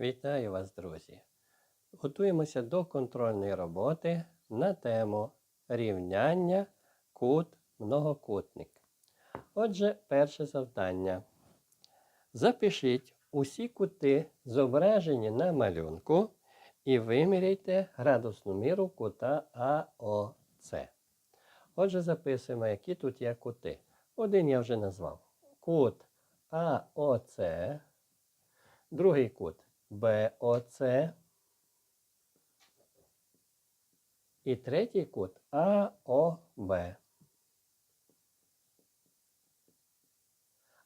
Вітаю вас, друзі! Готуємося до контрольної роботи на тему рівняння кут многокутник. Отже, перше завдання. Запишіть усі кути, зображені на малюнку, і виміряйте градусну міру кута АОЦ. Отже, записуємо, які тут є кути. Один я вже назвав. Кут АОЦ, другий кут БОЦ. І третій кут АОБ.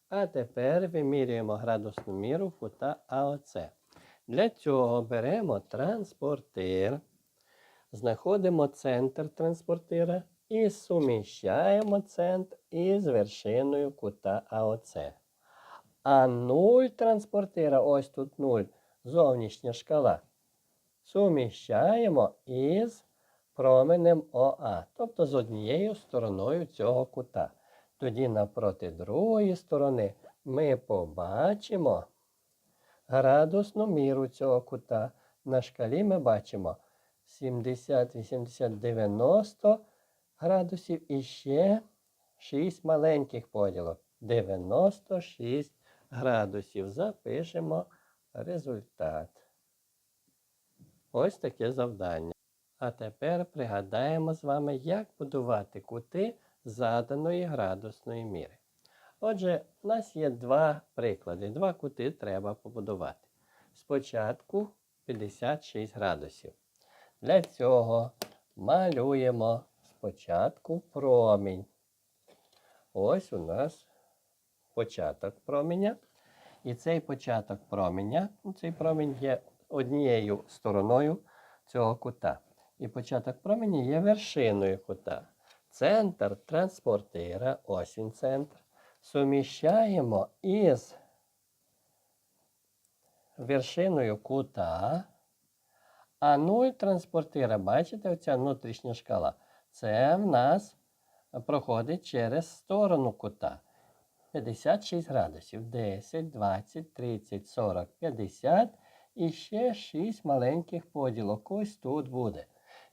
А тепер вимірюємо градусну міру кута АОЦ. Для цього беремо транспортир, знаходимо центр транспортира і суміщаємо центр із вершиною кута АОЦ. А 0 транспортира, ось тут 0, зовнішня шкала, суміщаємо із променем ОА, тобто з однією стороною цього кута. Тоді напроти другої сторони ми побачимо градусну міру цього кута. На шкалі ми бачимо 70, 80, 90 градусів і ще 6 маленьких поділок. 96 градусів. Запишемо результат. Ось таке завдання. А тепер пригадаємо з вами, як будувати кути заданої градусної міри. Отже, у нас є два приклади. Два кути треба побудувати. Спочатку 56 градусів. Для цього малюємо спочатку промінь. Ось у нас початок променя. І цей початок променя, цей промінь є однією стороною цього кута. І початок променя є вершиною кута. Центр транспортира, ось він центр, суміщаємо із вершиною кута. А нуль транспортира, бачите, оця внутрішня шкала, це в нас проходить через сторону кута. 56 градусів. 10, 20, 30, 40, 50 і ще 6 маленьких поділок. Ось тут буде.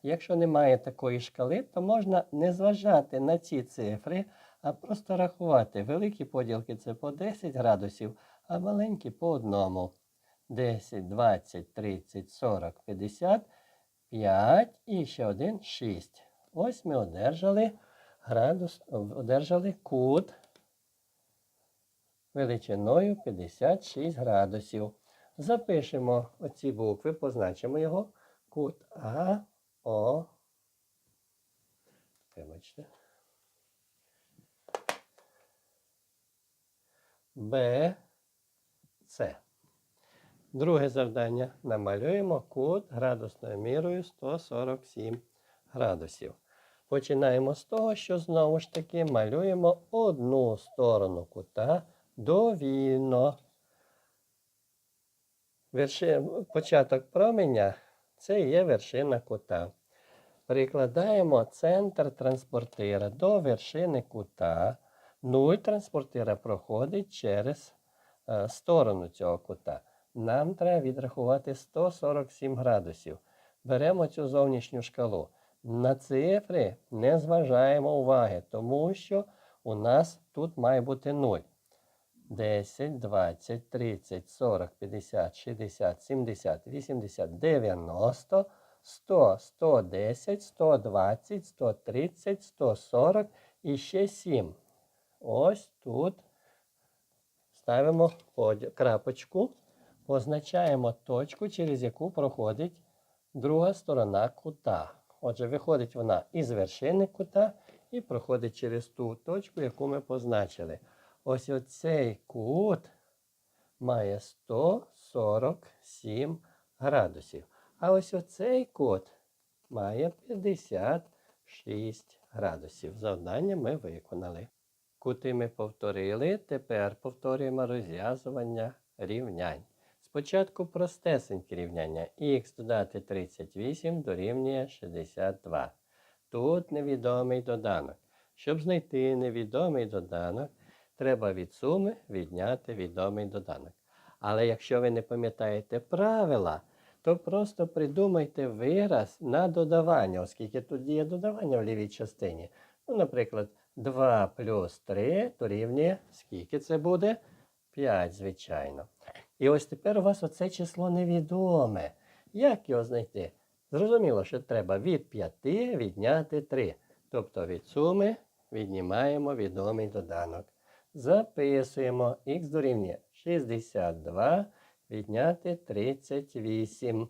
Якщо немає такої шкали, то можна не зважати на ці цифри, а просто рахувати. Великі поділки це по 10 градусів, а маленькі по одному. 10, 20, 30, 40, 50, 5 і ще один 6. Ось ми одержали градус, одержали кут величиною 56 градусів. Запишемо оці букви, позначимо його кут А, О. Вибачте. Б, С. Друге завдання. Намалюємо кут градусною мірою 147 градусів. Починаємо з того, що знову ж таки малюємо одну сторону кута довільно. Верши... Початок променя це є вершина кута. Прикладаємо центр транспортира до вершини кута. Нуль транспортира проходить через е, сторону цього кута. Нам треба відрахувати 147 градусів. Беремо цю зовнішню шкалу. На цифри не зважаємо уваги, тому що у нас тут має бути 0. 10, 20, 30, 40, 50, 60, 70, 80, 90, 100, 110, 120, 130, 140 і ще 7. Ось тут ставимо крапочку, позначаємо точку, через яку проходить друга сторона кута. Отже, виходить вона із вершини кута і проходить через ту точку, яку ми позначили. Ось оцей кут має 147 градусів. А ось оцей кут має 56 градусів. Завдання ми виконали. Кути ми повторили. Тепер повторюємо розв'язування рівнянь. Спочатку простесеньке рівняння. Х додати 38 дорівнює 62. Тут невідомий доданок. Щоб знайти невідомий доданок, треба від суми відняти відомий доданок. Але якщо ви не пам'ятаєте правила, то просто придумайте вираз на додавання, оскільки тут діє додавання в лівій частині. Ну, наприклад, 2 плюс 3 дорівнює, скільки це буде? 5, звичайно. І ось тепер у вас оце число невідоме. Як його знайти? Зрозуміло, що треба від 5 відняти 3. Тобто від суми віднімаємо відомий доданок. Записуємо х дорівнює 62 відняти 38.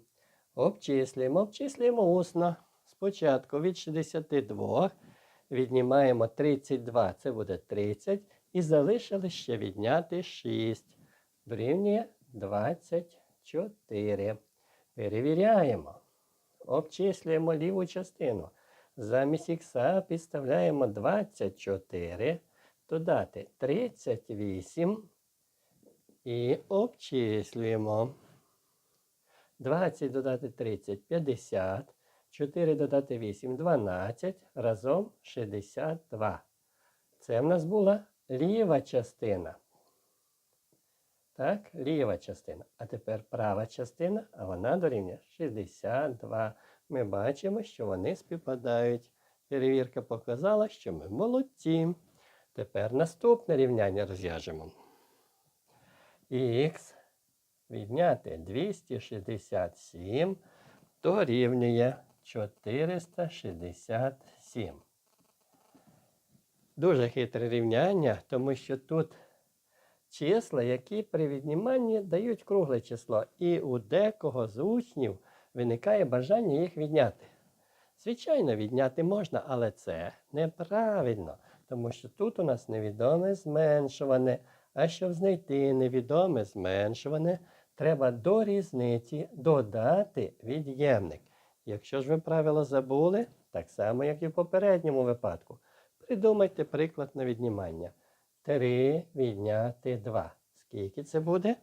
Обчислюємо, обчислюємо усно. Спочатку від 62 віднімаємо 32, це буде 30. І залишили ще відняти 6. Дорівнює 24. Перевіряємо. Обчислюємо ліву частину. Замість х підставляємо 24, додати 38 і обчислюємо. 20 додати 30 50. 4 додати 8 12. Разом 62. Це в нас була ліва частина. Так, ліва частина. А тепер права частина, а вона дорівнює 62. Ми бачимо, що вони співпадають. Перевірка показала, що ми молодці. Тепер наступне рівняння розв'яжемо. Х відняти 267 дорівнює 467. Дуже хитре рівняння, тому що тут числа, які при відніманні дають кругле число. І у декого з учнів виникає бажання їх відняти. Звичайно, відняти можна, але це неправильно, тому що тут у нас невідоме зменшуване. А щоб знайти невідоме зменшуване, треба до різниці додати від'ємник. Якщо ж ви правило забули, так само, як і в попередньому випадку, придумайте приклад на віднімання. 3 відняти 2. Скільки це буде?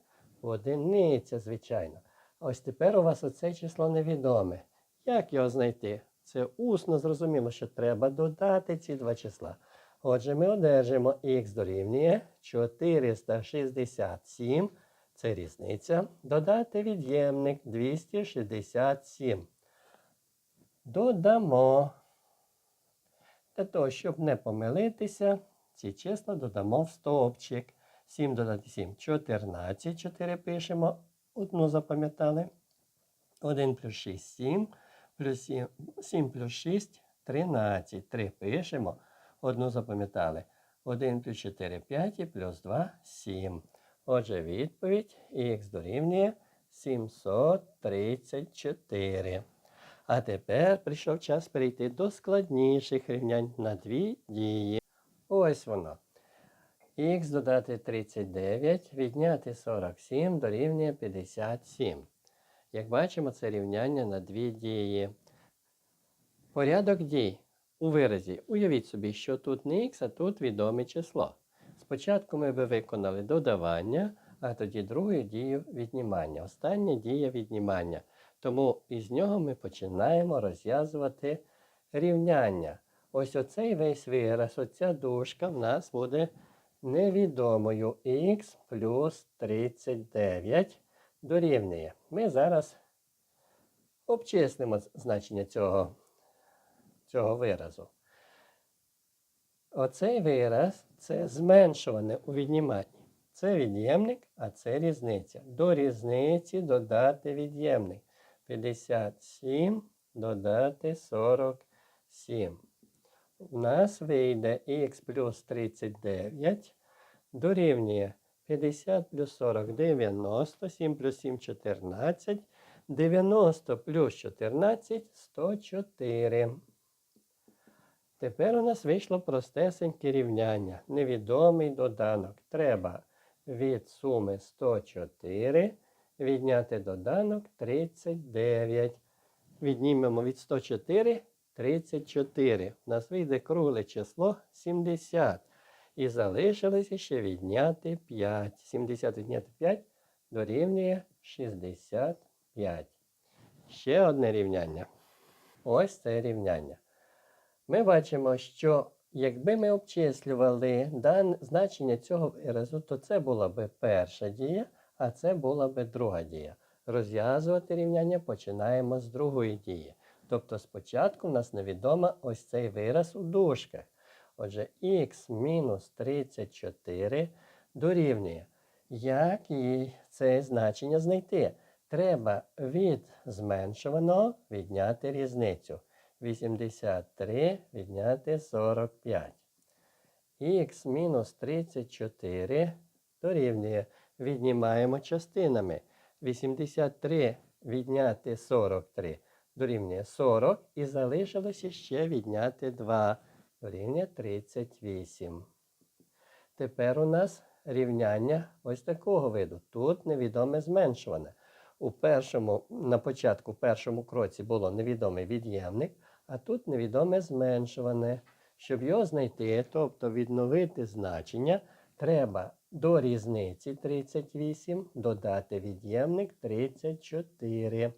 Одиниця, звичайно. Ось тепер у вас оце число невідоме. Як його знайти? Це усно зрозуміло, що треба додати ці два числа. Отже, ми одержимо х дорівнює 467. Це різниця. Додати від'ємник 267. Додамо. Для того, щоб не помилитися, ці числа додамо в стовпчик. 7 додати 7 14. 4 пишемо. Одну запам'ятали. 1 плюс 6 7. Плюс 7, 7 плюс 6 13. 3 пишемо. Одну запам'ятали. 1 плюс 4 5 і плюс 2 7. Отже, відповідь х дорівнює 734. А тепер прийшов час перейти до складніших рівнянь на дві дії. Ось воно. Х додати 39, відняти 47 дорівнює 57. Як бачимо, це рівняння на дві дії. Порядок дій у виразі. Уявіть собі, що тут не х, а тут відоме число. Спочатку ми би виконали додавання, а тоді другу дію віднімання. Остання дія віднімання. Тому із нього ми починаємо розв'язувати рівняння. Ось оцей весь вираз, оця дужка в нас буде невідомою. х плюс 39 дорівнює. Ми зараз обчислимо значення цього, цього виразу. Оцей вираз це зменшуване у відніманні. Це від'ємник, а це різниця. До різниці додати від'ємник. 57 додати 47. У нас вийде х плюс 39 дорівнює 50 плюс 40 90, 7 плюс 7 14, 90 плюс 14 104. Тепер у нас вийшло простесеньке рівняння. Невідомий доданок. Треба від суми 104 відняти доданок 39. Віднімемо від 104 34. У нас вийде кругле число 70. І залишилося ще відняти 5. 70 відняти 5 дорівнює 65. Ще одне рівняння. Ось це рівняння. Ми бачимо, що якби ми обчислювали дан, значення цього виразу, то це була би перша дія, а це була би друга дія. Розв'язувати рівняння починаємо з другої дії. Тобто спочатку в нас невідома ось цей вираз у дужках. Отже, х мінус 34 дорівнює. Як їй це значення знайти? Треба від зменшуваного відняти різницю. 83 відняти 45. Х мінус 34 дорівнює. Віднімаємо частинами. 83 відняти 43 дорівнює 40 і залишилося ще відняти 2 дорівнює 38. Тепер у нас рівняння ось такого виду. Тут невідоме зменшуване. У першому, на початку, першому кроці було невідомий від'ємник, а тут невідоме зменшуване. Щоб його знайти, тобто відновити значення, треба до різниці 38 додати від'ємник 34.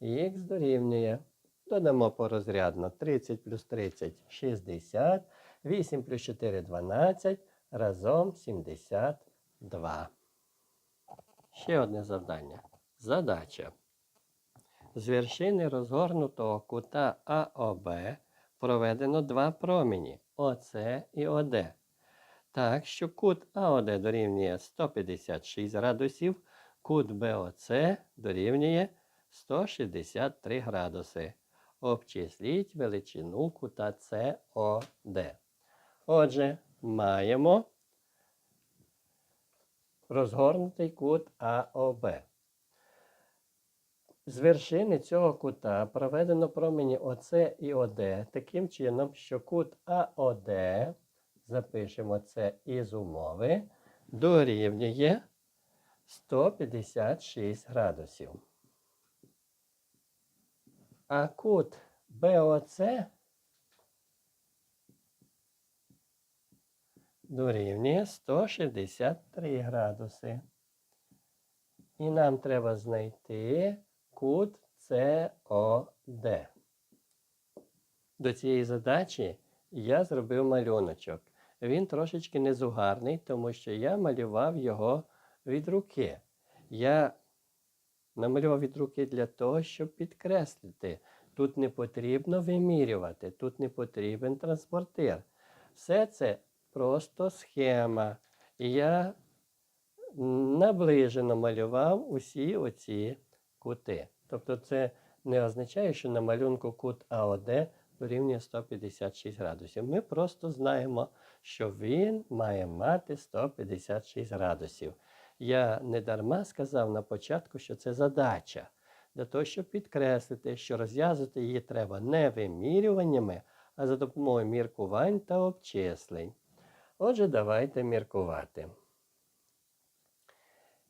Х дорівнює. Додамо порозрядно 30 плюс 30 60, 8 плюс 4 12, разом 72. Ще одне завдання. Задача. З вершини розгорнутого кута АОБ проведено два промені ОС і ОД. Так що кут АОД дорівнює 156 градусів, кут БОЦ дорівнює 163 градуси. Обчисліть величину кута СОД. Отже, маємо розгорнутий кут АОБ. З вершини цього кута проведено промені ОС і ОД таким чином, що кут АОД, запишемо це із умови, дорівнює 156 градусів. А кут БОЦ дорівнює 163 градуси. І нам треба знайти кут СОД. До цієї задачі я зробив малюночок. Він трошечки незугарний, тому що я малював його від руки. Я намалював від руки для того, щоб підкреслити. Тут не потрібно вимірювати, тут не потрібен транспортир. Все це просто схема. І я наближено малював усі оці кути. Тобто це не означає, що на малюнку кут АОД дорівнює 156 градусів. Ми просто знаємо, що він має мати 156 градусів. Я не дарма сказав на початку, що це задача. Для того, щоб підкреслити, що розв'язувати її треба не вимірюваннями, а за допомогою міркувань та обчислень. Отже, давайте міркувати.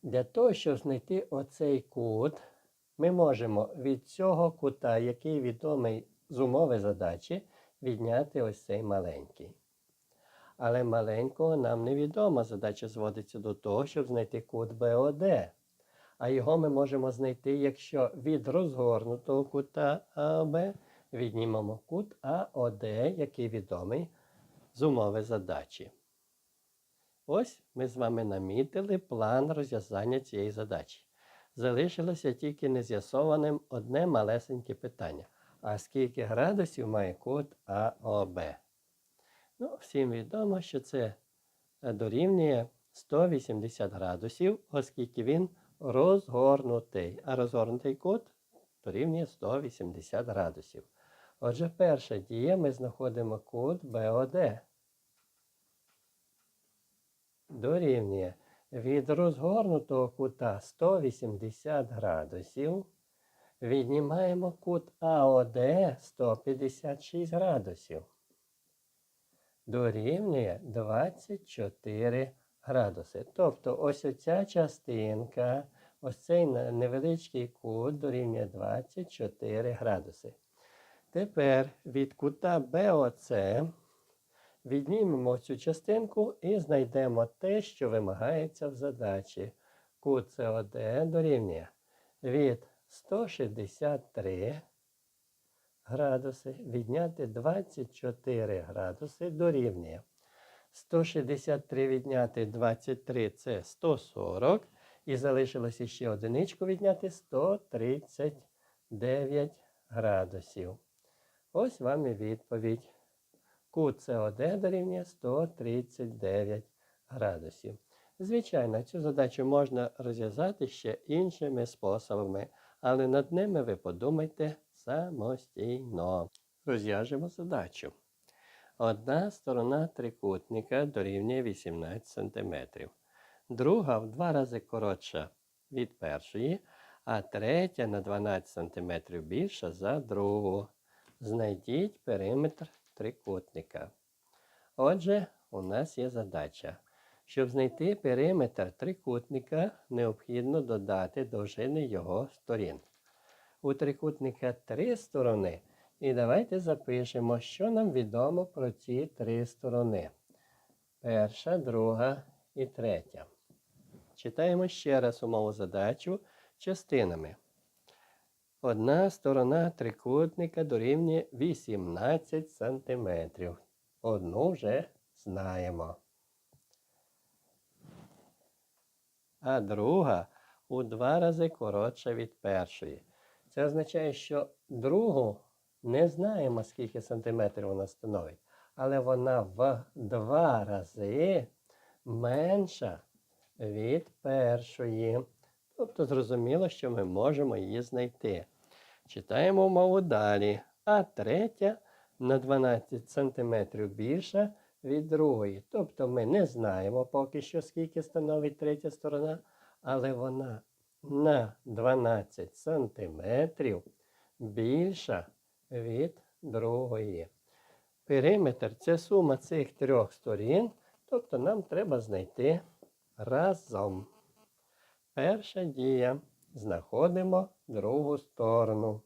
Для того, щоб знайти оцей кут, ми можемо від цього кута, який відомий з умови задачі, відняти ось цей маленький. Але маленького нам невідомо. Задача зводиться до того, щоб знайти кут БОД. А його ми можемо знайти, якщо від розгорнутого кута АОБ віднімемо кут АОД, який відомий з умови задачі. Ось ми з вами намітили план розв'язання цієї задачі. Залишилося тільки нез'ясованим одне малесеньке питання. А скільки градусів має кут АОБ? Ну, всім відомо, що це е, дорівнює 180 градусів, оскільки він розгорнутий. А розгорнутий кут дорівнює 180 градусів. Отже, перша дія ми знаходимо кут БОД. Дорівнює від розгорнутого кута 180 градусів. Віднімаємо кут АОД 156 градусів. Дорівнює 24 градуси. Тобто ось оця частинка, ось цей невеличкий кут дорівнює 24 градуси. Тепер від кута БОЦ віднімемо цю частинку і знайдемо те, що вимагається в задачі. СОД дорівнює від 163 градуси відняти 24 градуси дорівнює. 163 відняти 23 це 140. І залишилося ще одиничку відняти 139 градусів. Ось вам і відповідь. Кут СОД дорівнює 139 градусів. Звичайно, цю задачу можна розв'язати ще іншими способами, але над ними ви подумайте самостійно. Розв'яжемо задачу. Одна сторона трикутника дорівнює 18 см. Друга в два рази коротша від першої, а третя на 12 см більша за другу. Знайдіть периметр трикутника. Отже, у нас є задача. Щоб знайти периметр трикутника, необхідно додати довжини його сторін. У трикутника три сторони. І давайте запишемо, що нам відомо про ці три сторони. Перша, друга і третя. Читаємо ще раз умову задачу частинами. Одна сторона трикутника дорівнює 18 см. Одну вже знаємо. А друга у два рази коротша від першої. Це означає, що другу не знаємо, скільки сантиметрів вона становить, але вона в два рази менша від першої. Тобто зрозуміло, що ми можемо її знайти. Читаємо мову далі. А третя на 12 см більша від другої. Тобто ми не знаємо поки що, скільки становить третя сторона, але вона на 12 см більша від другої. Периметр це сума цих трьох сторін, тобто нам треба знайти разом. Перша дія. Знаходимо другу сторону.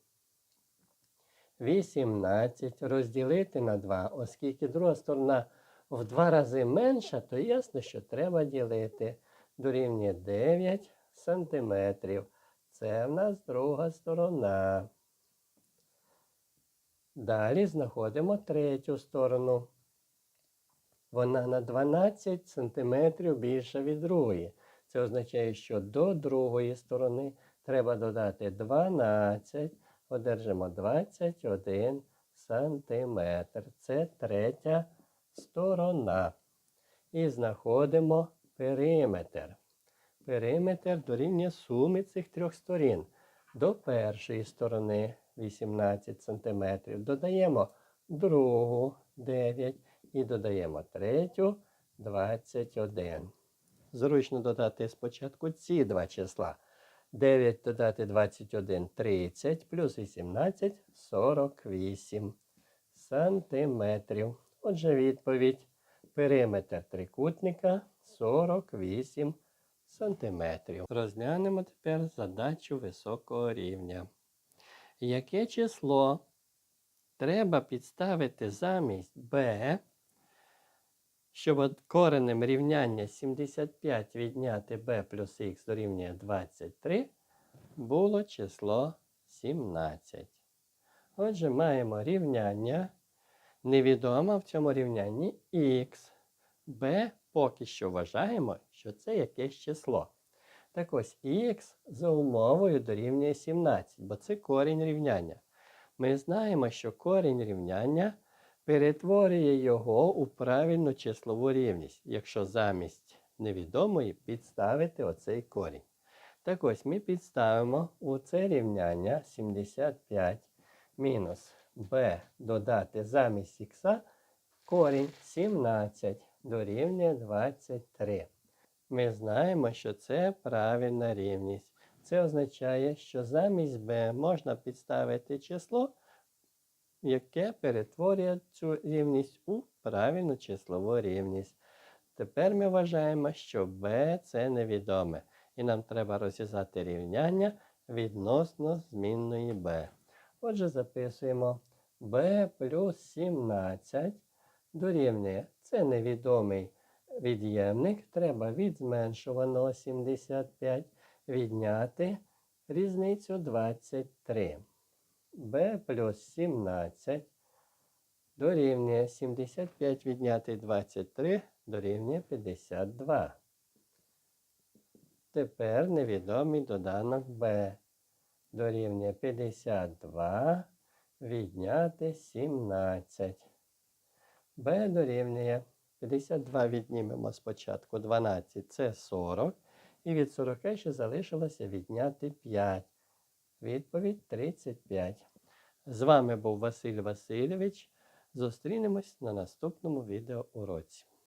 18 розділити на 2, оскільки друга сторона в два рази менша, то ясно, що треба ділити. Дорівнює 9 сантиметрів. Це в нас друга сторона. Далі знаходимо третю сторону. Вона на 12 см більша від другої. Це означає, що до другої сторони треба додати 12, одержимо 21 см. Це третя сторона. І знаходимо периметр. Периметр дорівнює суми цих трьох сторін. До першої сторони 18 см. Додаємо другу 9 і додаємо третю 21. Зручно додати спочатку ці два числа. 9 додати 21 30 плюс 18 48 сантиметрів. Отже, відповідь. Периметр трикутника 48 сантиметрів. Розглянемо тепер задачу високого рівня. Яке число треба підставити замість b, щоб коренем рівняння 75 відняти b плюс х дорівнює 23, було число 17. Отже, маємо рівняння. Невідомо в цьому рівнянні х. b поки що вважаємо, що це якесь число. Так ось х за умовою дорівнює 17, бо це корінь рівняння. Ми знаємо, що корінь рівняння перетворює його у правильну числову рівність, якщо замість невідомої підставити оцей корінь. Так ось ми підставимо у це рівняння 75 мінус b додати замість х корінь 17 дорівнює 23. Ми знаємо, що це правильна рівність. Це означає, що замість b можна підставити число, яке перетворює цю рівність у правильну числову рівність. Тепер ми вважаємо, що b це невідоме. І нам треба розв'язати рівняння відносно змінної b. Отже, записуємо b плюс 17 дорівнює. Це невідомий від'ємник. Треба від зменшуваного 75 відняти різницю 23. B плюс 17 дорівнює 75 відняти 23 дорівнює 52. Тепер невідомий доданок b дорівнює 52 відняти 17. b дорівнює 52 віднімемо спочатку 12, це 40. І від 40 ще залишилося відняти 5. Відповідь 35. З вами був Василь Васильович. Зустрінемось на наступному відеоуроці.